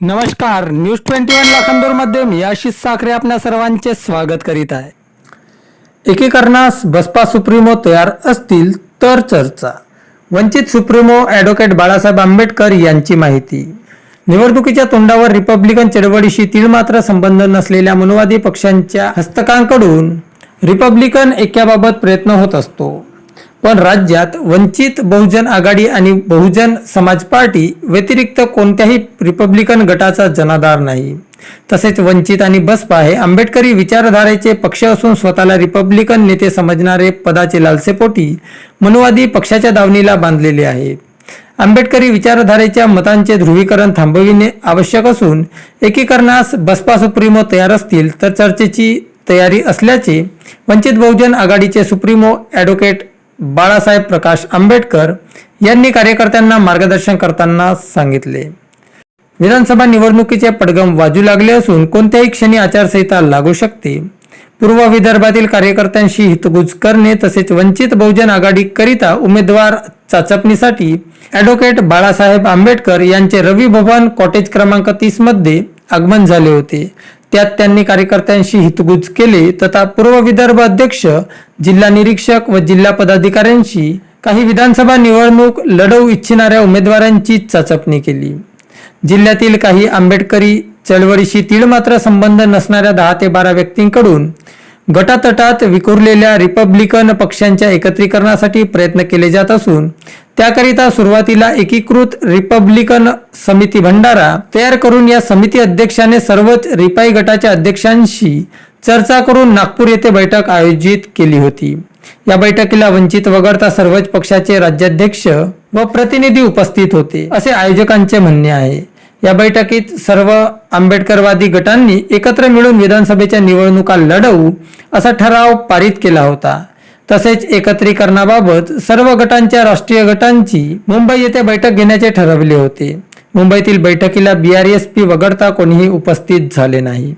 नमस्कार news twenty one लाखांदूरमध्ये मी आशिष साखरे आपल्या सर्वांचे स्वागत करीत आहे. एकीकरणास बसपा सुप्रीमो तयार असतील तर चर्चा. वंचित सुप्रीमो ॲडव्होकेट बाळासाहेब आंबेडकर यांची माहिती. निवडणुकीच्या तोंडावर रिपब्लिकन चळवळीशी तिळमात्र संबंध नसलेल्या मनुवादी पक्षांच्या हस्तकांकडून रिपब्लिकन ऐक्याबाबत प्रयत्न होत असतो. पण राज्यात वंचित बहुजन आघाडी आणि बहुजन समाज पार्टी व्यतिरिक्त कोणत्याही रिपब्लिकन गटाचा जनाधार नाही. तसेच वंचित आणि बसपा हे आंबेडकरी विचारधारेचे पक्ष असून स्वतःला रिपब्लिकन नेते समजणारे पदाचे लालसेपोटी मनुवादी पक्षाच्या दावणीला बांधलेले आहे. आंबेडकरी विचारधारेच्या मतांचे ध्रुवीकरण थांबविणे आवश्यक असून एकीकरणास बसपा सुप्रीमो तयार असतील तर चर्चेची तयारी असल्याचे वंचित बहुजन आघाडीचे सुप्रीमो ॲडव्होकेट बाळासाहेब प्रकाश आंबेडकर यांनी कार्यकर्त्यांना मार्गदर्शन करताना सांगितले. विधानसभा निवडणुकीचे पडगम वाजू लागले असून कोणत्याही क्षणी आचारसंहिता लागू शकते. पूर्व विदर्भातील कार्यकर्त्यांशी हितगुज करणे तसेच वंचित बहुजन आघाडीकरिता उमेदवार चाचपणीसाठी ॲडव्होकेट बाळासाहेब आंबेडकर यांचे रवी भवन कॉटेज क्रमांक तीसमध्ये आगमन झाले होते. त्यात त्यांनी कार्यकर्त्यांशी हितगुज केले तथा पूर्व विदर्भ अध्यक्ष जिल्हा निरीक्षक व जिल्हा पदाधिकाऱ्यांशी काही विधानसभा निवडणूक लढवू इच्छिणाऱ्या उमेदवारांची चाचपणी केली. जिल्ह्यातील काही आंबेडकरी चळवळीशी तीळमात्र संबंध नसणाऱ्या दहा ते बारा व्यक्तींकडून गटातटात विखुरलेल्या रिपब्लिकन पक्षांच्या एकत्रीकरणासाठी प्रयत्न केले जात असून त्याकरिता सुरुवातीला एकीकृत रिपब्लिकन समिती भंडारा तयार करून या समिती अध्यक्षाने सर्वच रिपाई गटाच्या अध्यक्षांशी चर्चा करून नागपूर येथे बैठक आयोजित केली होती. या बैठकीला वंचित वगळता सर्वच पक्षाचे राज्याध्यक्ष व प्रतिनिधी उपस्थित होते असे आयोजकांचे म्हणणे आहे. या बैठकीत सर्व आंबेडकरवादी गटांनी एकत्र मिळून विधानसभेच्या निवडणुका लढवू असा ठराव पारित केला होता. तसेच एकत्रीकरणाबाबत सर्व गटांच्या राष्ट्रीय गटांची मुंबई येथे बैठक घेण्याचे ठरवले होते. मुंबईतील बैठकीला बी आर एस पी वगळता कोणीही उपस्थित झाले नाही.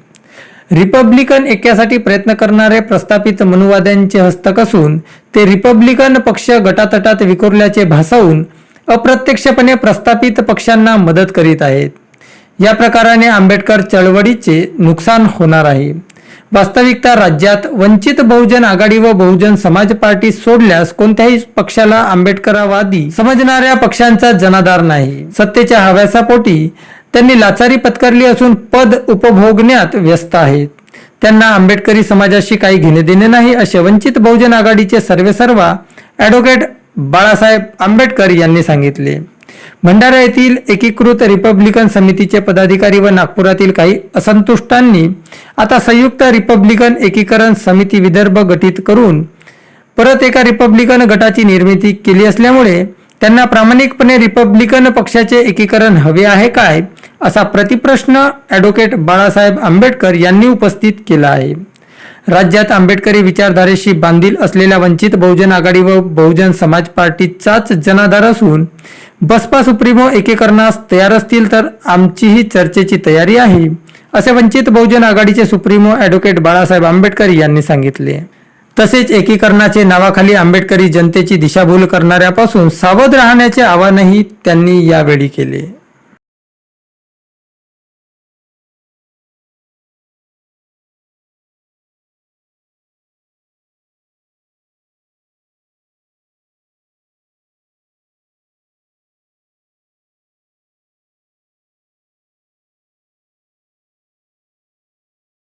रिपब्लिकन ऐक्यासाठी प्रयत्न करणारे प्रस्थापित मनुवाद्यांचे हस्तक असून ते रिपब्लिकन पक्ष गटातटात विखुरल्याचे भासवून अप्रत्यक्षपणे प्रस्थापित पक्षांना मदत करीत आहेत. या प्रकाराने आंबेडकर चळवळीचे नुकसान होणार आहे. वास्तविकता राज्यात वंचित बहुजन आघाडी व बहुजन समाज पार्टी सोडल्यास कोणत्याही पक्षाला आंबेडकरवादी समजणाऱ्या पक्षांचा जनाधार नाही. सत्तेच्या हव्यासापोटी त्यांनी लाचारी पत्करली असून पद उपभोगण्यात व्यस्त आहेत. त्यांना आंबेडकरी समाजाशी काही घेणे देणे नाही असे वंचित बहुजन आघाडीचे सर्वेसर्वा ॲडव्होकेट बाळासाहेब आंबेडकर यांनी सांगितले. भंडारा येथील एकीकृत रिपब्लिकन समितीचे पदाधिकारी व नागपुरातील काही असंतुष्टांनी आता संयुक्त रिपब्लिकन एकीकरण समिती विदर्भ गठीत करून परत एका रिपब्लिकन गटाची निर्मिती केली असल्यामुळे त्यांना प्रामाणिकपणे रिपब्लिकन पक्षाचे एकीकरण हवे आहे काय असा प्रतिप्रश्न ॲडव्होकेट बाळासाहेब आंबेडकर यांनी उपस्थित केला आहे. राज्यात आंबेडकरी विचारधारेशी बांधील असलेल्या वंचित बहुजन आघाडी व बहुजन समाज पार्टीचाच जनाधार असून बसपा सुप्रीमो एकीकरणास तयार असतील तर आमचीही चर्चेची तयारी आहे असे वंचित बहुजन आघाडीचे सुप्रीमो ॲडव्होकेट बाळासाहेब आंबेडकर यांनी सांगितले. तसेच एकीकरणाचे नावाखाली आंबेडकरी जनतेची दिशाभूल करणाऱ्यापासून सावध राहण्याचे आवाहनही त्यांनी यावेळी केले.